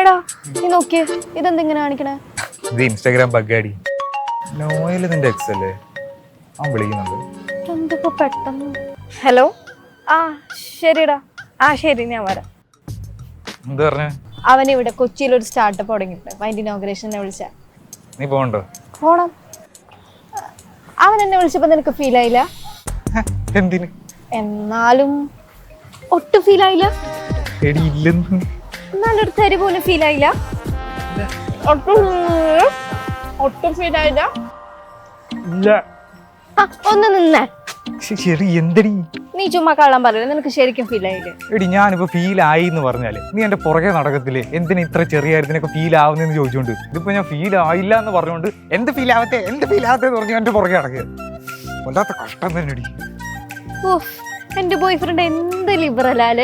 എടാ നീ നോക്കിയേ ഇതെന്തിങ്ങനെ കാണിക്കണേ? ഇത് ഇൻസ്റ്റാഗ്രാം ബഗ്ഗാടി നോയൽ നിന്റെ എക്സ് അല്ലേ? അവൻ വിളിക്കുന്നുണ്ട്. എന്തിപ്പോ പെട്ടെന്ന്? ഹലോ? ആ ശരിടാ. ആ ശരി ഞാൻ വരാം. എന്താ പറഞ്ഞേ? അവൻ ഇവിടെ കൊച്ചിയിൽ ഒരു സ്റ്റാർട്ടപ്പ് തുടങ്ങിയിട്ടുണ്ട്. അപ്പൊ അതിന്റെ ഇനോഗ്രേഷനെ വിളിച്ച. നീ പോണ്ടോ? പോണം. അവൻ എന്നെ വിളിച്ചപ്പോ നിനക്ക് ഫീൽ ആയില്ല? എന്തിന്? എന്നാലും ഒട്ടും ഫീൽ ആയില്ല. എടി ഇല്ലെന്ന്. എന്നാലും ഒരു തരി പോലും ഫീൽ ആയില്ല. ഒട്ടും ഒട്ടും ഫീൽ ആയില്ല. ഇല്ല. ഒന്ന് നിന്നേ. ശരി എന്തടി? നീ ചുമ്മാ കള്ളം പറയില്ല നിനക്ക് ശരിക്കും ഫീൽ ആയില്ലേ? എടി ഞാനിപ്പോ ഫീൽ ആയി എന്ന് പറഞ്ഞാൽ നീ എന്റെ പുറകെ നടക്കത്തില്ലേ? എന്തിനാ ഇത്ര ചെറിയ കാര്യത്തിനൊക്കെ ഫീൽ ആവുന്നെന്ന് ചോദിച്ചോണ്ട്? ഇതിപ്പോ ഞാൻ ഫീൽ ആയില്ല എന്ന് പറഞ്ഞുകൊണ്ട് എന്ത് ഫീൽ ആവത്തെ? എന്ത് ഫീൽ ആവത്തെ എന്ന് പറഞ്ഞു എന്റെ പുറകെ നടക്കുക വല്ലാത്ത കഷ്ടം തന്നെ എന്റെ ബോയ് ഫ്രണ്ട് എന്ത് ലിബറലാൽ